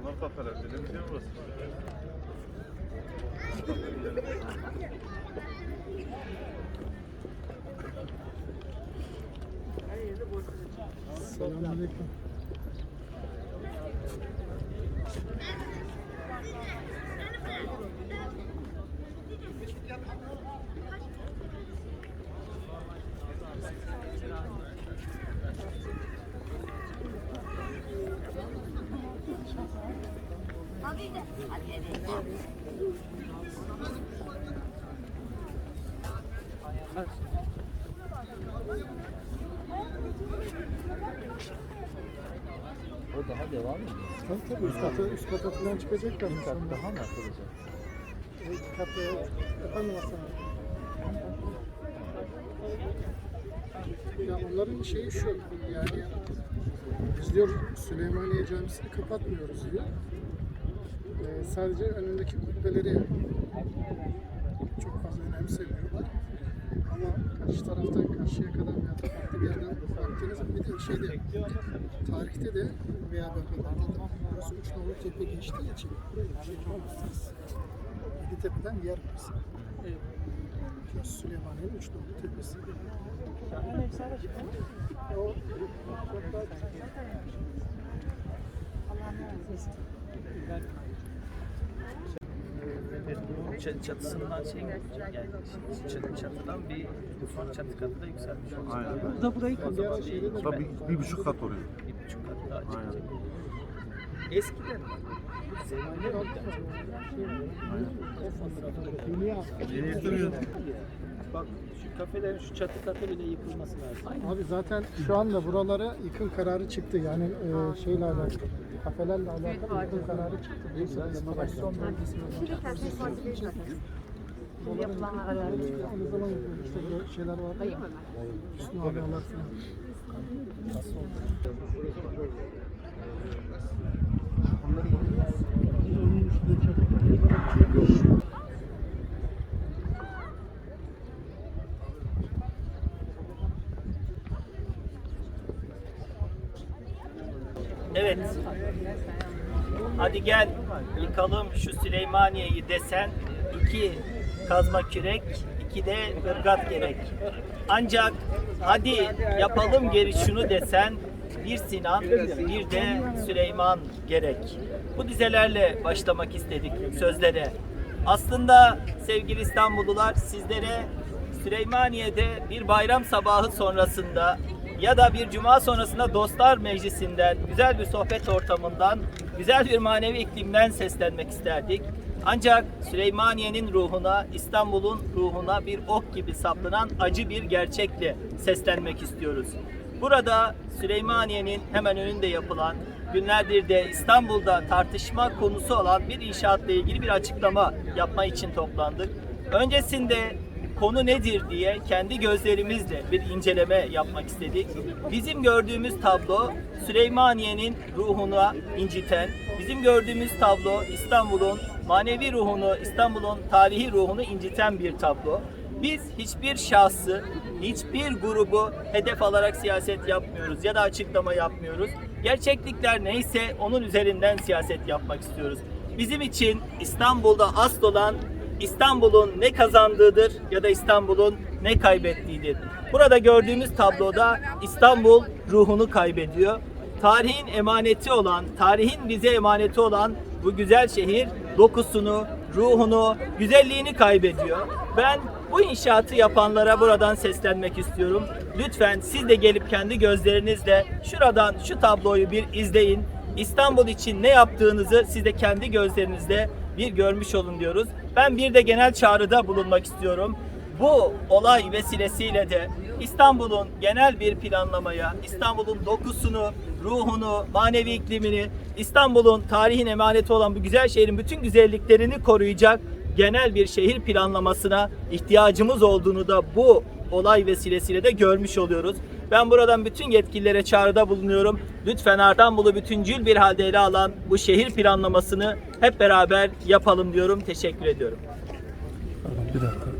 Bunlar kafeler. Şey burası. Selamünaleyküm. O daha devam ediyor. Tabii tabii üst kata, üst kata falan çıkacaklar Bir kat daha mı atılacak? İlk katı, efendim abi. Ya onların şeyi şu, yani biz diyor Süleymaniye Camisi'ni kapatmıyoruz diyor. Ee, sadece önündeki kubbeleri çok fazla önemsemiyorlar. Ama karşı taraftan karşıya kadar veya farklı bir yerden baktığınız zaman bir de şeyde tarihte de veya bölgelerde de burası üç nolu tepe geçtiği için buraya bir şey. Yedi tepeden yer burası. Şurası Süleymaniye'nin üç nolu tepesi. O çok daha Çatısından şey yani ç- çatıdan bir son çatı katı da yükselmiş olacak. Aynen. Bu da burayı o zaman bir, bir, bir buçuk kat oraya. bir buçuk kat daha Aynen. çıkacak. Eskiden. Bak şu kafelerin şu çatı katı bile yıkılması lazım. Abi zaten şu anda buralara yıkım kararı çıktı. Yani e, şeyle alakalı, kafelerle alakalı yıkım kararı çıktı. Bursa restorasyon bölgesine Yapılanlar kararı çıktı. Ne zaman yapıyor? İşte böyle şeyler var. ya. Hüsnü abi Allah falan. Evet. Hadi gel yıkalım şu Süleymaniye'yi desen iki kazma kürek, iki de ırgat gerek. Ancak hadi yapalım geri şunu desen bir Sinan, bir de Süleyman gerek. Bu dizelerle başlamak istedik sözlere. Aslında sevgili İstanbullular sizlere Süleymaniye'de bir bayram sabahı sonrasında ya da bir cuma sonrasında dostlar meclisinden, güzel bir sohbet ortamından, güzel bir manevi iklimden seslenmek isterdik. Ancak Süleymaniye'nin ruhuna, İstanbul'un ruhuna bir ok gibi saplanan acı bir gerçekle seslenmek istiyoruz. Burada Süleymaniye'nin hemen önünde yapılan, günlerdir de İstanbul'da tartışma konusu olan bir inşaatla ilgili bir açıklama yapma için toplandık. Öncesinde konu nedir diye kendi gözlerimizle bir inceleme yapmak istedik. Bizim gördüğümüz tablo Süleymaniye'nin ruhuna inciten, bizim gördüğümüz tablo İstanbul'un manevi ruhunu, İstanbul'un tarihi ruhunu inciten bir tablo. Biz hiçbir şahsı, hiçbir grubu hedef alarak siyaset yapmıyoruz ya da açıklama yapmıyoruz. Gerçeklikler neyse onun üzerinden siyaset yapmak istiyoruz. Bizim için İstanbul'da asıl olan İstanbul'un ne kazandığıdır ya da İstanbul'un ne kaybettiğidir. Burada gördüğümüz tabloda İstanbul ruhunu kaybediyor. Tarihin emaneti olan, tarihin bize emaneti olan bu güzel şehir dokusunu, ruhunu, güzelliğini kaybediyor. Ben bu inşaatı yapanlara buradan seslenmek istiyorum. Lütfen siz de gelip kendi gözlerinizle şuradan şu tabloyu bir izleyin. İstanbul için ne yaptığınızı siz de kendi gözlerinizle bir görmüş olun diyoruz. Ben bir de genel çağrıda bulunmak istiyorum. Bu olay vesilesiyle de İstanbul'un genel bir planlamaya, İstanbul'un dokusunu, ruhunu, manevi iklimini, İstanbul'un tarihin emaneti olan bu güzel şehrin bütün güzelliklerini koruyacak genel bir şehir planlamasına ihtiyacımız olduğunu da bu olay vesilesiyle de görmüş oluyoruz. Ben buradan bütün yetkililere çağrıda bulunuyorum. Lütfen Ardanbul'u bütüncül bir halde ele alan bu şehir planlamasını hep beraber yapalım diyorum. Teşekkür ediyorum. Bir dakika.